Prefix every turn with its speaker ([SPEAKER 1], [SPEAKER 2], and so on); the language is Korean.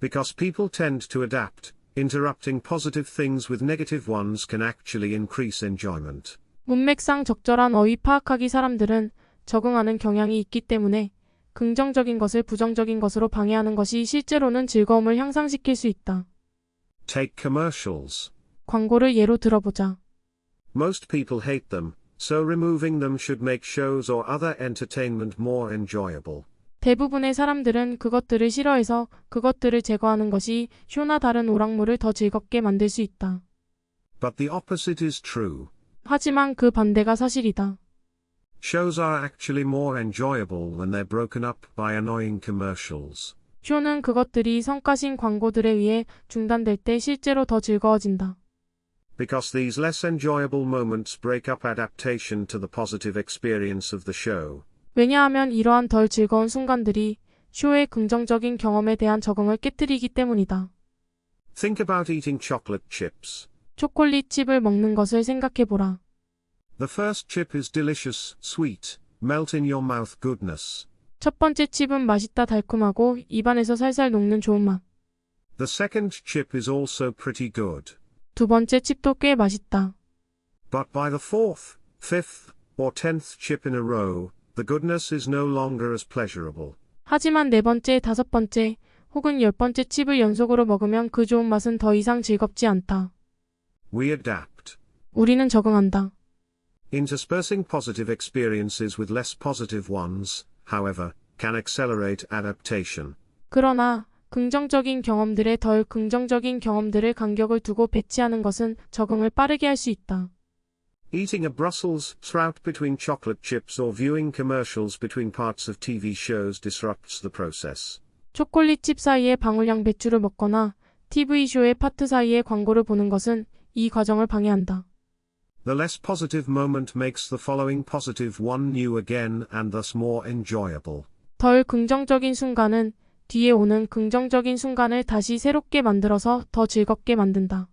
[SPEAKER 1] Because people tend to adapt, interrupting positive things with negative ones can actually increase enjoyment.
[SPEAKER 2] 문맥상 적절한 어휘 파악하기 사람들은 적응하는 경향이 있기 때문에 긍정적인 것을 부정적인 것으로 방해하는 것이 실제로는 즐거움을 향상시킬 수 있다.
[SPEAKER 1] Take commercials.
[SPEAKER 2] 광고를 예로 들어보자.
[SPEAKER 1] Most people hate them, so removing them should make shows or other entertainment more enjoyable.
[SPEAKER 2] 대부분의 사람들은 그것들을 싫어해서 그것들을 제거하는 것이 쇼나 다른 오락물을 더 즐겁게 만들 수 있다.
[SPEAKER 1] But the opposite is true.
[SPEAKER 2] 하지만 그 반대가 사실이다.
[SPEAKER 1] Shows are actually more enjoyable when they're broken up by annoying commercials.
[SPEAKER 2] 쇼는 그것들이 성가신 광고들에 의해 중단될 때 실제로 더 즐거워진다.
[SPEAKER 1] Because these less enjoyable moments break up adaptation to the positive experience of the show.
[SPEAKER 2] 왜냐하면 이러한 덜 즐거운 순간들이 쇼의 긍정적인 경험에 대한 적응을 깨뜨리기 때문이다.
[SPEAKER 1] Think about eating chocolate chips.
[SPEAKER 2] 초콜릿 칩을 먹는 것을 생각해보라.
[SPEAKER 1] The first chip is delicious, sweet, melt in your mouth goodness.
[SPEAKER 2] 첫 번째 칩은 맛있다 달콤하고 입안에서 살살 녹는 좋은 맛.
[SPEAKER 1] The second chip is also pretty good.
[SPEAKER 2] 두 번째 칩도 꽤 맛있다.
[SPEAKER 1] But by the fourth, fifth, or tenth chip in a row, the goodness is no longer as pleasurable.
[SPEAKER 2] 하지만 네 번째, 다섯 번째, 혹은 열 번째 칩을 연속으로 먹으면 그 좋은 맛은 더 이상 즐겁지 않다.
[SPEAKER 1] We adapt.
[SPEAKER 2] 우리는 적응한다.
[SPEAKER 1] Interspersing positive experiences with less positive ones, however, can accelerate adaptation.
[SPEAKER 2] 그러나 긍정적인 경험들에 덜 긍정적인 경험들을 간격을 두고 배치하는 것은 적응을 빠르게 할 수 있다.
[SPEAKER 1] Eating a Brussels sprout between chocolate chips or viewing commercials between parts of TV shows disrupts the process.
[SPEAKER 2] 초콜릿 칩 사이에 방울량 배추를 먹거나 TV쇼의 파트 사이에 광고를 보는 것은 이 과정을 방해한다.
[SPEAKER 1] The less positive moment makes the following positive one new again and thus more enjoyable.
[SPEAKER 2] 덜 긍정적인 순간은 뒤에 오는 긍정적인 순간을 다시 새롭게 만들어서 더 즐겁게 만든다.